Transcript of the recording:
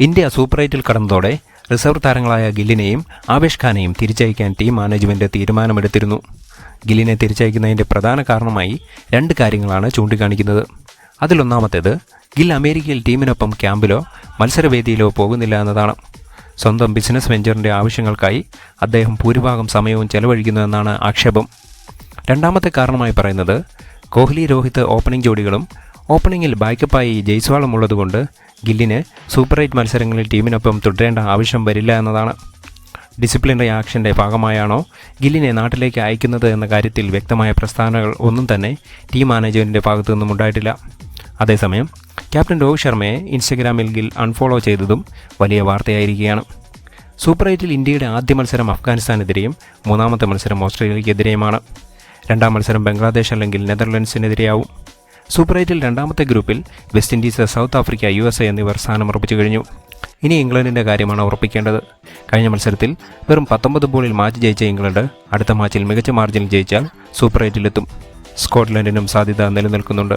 India super എയ്റ്റിൽ കടന്നതോടെ reserve താരങ്ങളായ ഗില്ലിനെയും ആവേഷ് ഖാനെയും തിരിച്ചയക്കാൻ ടീം മാനേജ്മെന്റ് തീരുമാനമെടുത്തിരുന്നു. ഗില്ലിനെ തിരിച്ചയക്കുന്നതിന്റെ പ്രധാന കാരണമായി രണ്ട് കാര്യങ്ങളാണ് ചൂണ്ടിക്കാണിക്കുന്നത്. അതിലൊന്നാമത്തേത് ഗിൽ അമേരിക്കയിൽ ടീമിനൊപ്പം ക്യാമ്പിലോ മത്സരവേദിയിലോ പോകുന്നില്ല എന്നതാണ്. സ്വന്തം ബിസിനസ് വെഞ്ചറിന്റെ ആവശ്യങ്ങൾക്കായി അദ്ദേഹം ഭൂരിഭാഗം സമയവും ചെലവഴിക്കുന്നുവെന്നാണ് ആക്ഷേപം. രണ്ടാമത്തെ കാരണമായി പറയുന്നത് കോഹ്ലി രോഹിത് ഓപ്പണിംഗ് ജോഡികളും ഓപ്പണിംഗിൽ ബാക്കപ്പായി ജയ്സ്വാളും ഉള്ളതുകൊണ്ട് ഗില്ലിന് സൂപ്പർ എയ്റ്റ് മത്സരങ്ങളിൽ ടീമിനൊപ്പം തുടരേണ്ട ആവശ്യം വരില്ല എന്നതാണ്. ഡിസിപ്ലിനറി ആക്ഷന്റെ ഭാഗമായാണോ ഗില്ലിനെ നാട്ടിലേക്ക് അയക്കുന്നത് എന്ന കാര്യത്തിൽ വ്യക്തമായ പ്രസ്താവനകൾ ഒന്നും തന്നെ ടീം മാനേജ്മെന്റിന്റെ ഭാഗത്തു നിന്നും ഉണ്ടായിട്ടില്ല. അതേസമയം ക്യാപ്റ്റൻ രോഹിത് ശർമ്മയെ ഇൻസ്റ്റഗ്രാമിൽ ഗിൽ അൺഫോളോ ചെയ്തതും വലിയ വാർത്തയായിരിക്കുകയാണ്. സൂപ്പർ എയ്റ്റിൽ ഇന്ത്യയുടെ ആദ്യ മത്സരം അഫ്ഗാനിസ്ഥാനെതിരെയും മൂന്നാമത്തെ മത്സരം ഓസ്ട്രേലിയക്കെതിരെയുമാണ്. രണ്ടാം മത്സരം ബംഗ്ലാദേശ് അല്ലെങ്കിൽ നെതർലൻഡ്സിനെതിരെയാവും. സൂപ്പർ എയ്റ്റിൽ രണ്ടാമത്തെ ഗ്രൂപ്പിൽ West Indies South Africa U S A എന്നിവർ സ്ഥാനം ഉറപ്പിച്ചു കഴിഞ്ഞു. ഇനി ഇംഗ്ലണ്ടിന്റെ കാര്യമാണ് ഉറപ്പിക്കേണ്ടത്. കഴിഞ്ഞ മത്സരത്തിൽ വെറും പത്തൊമ്പത് ബോളിൽ മാച്ച് ജയിച്ച ഇംഗ്ലണ്ട് അടുത്ത മാച്ചിൽ മികച്ച മാർജിനിൽ ജയിച്ചാൽ സൂപ്പർ എയ്റ്റിലെത്തും സ്കോട്ട്ലൻഡിനും സാധ്യത നിലനിൽക്കുന്നുണ്ട്.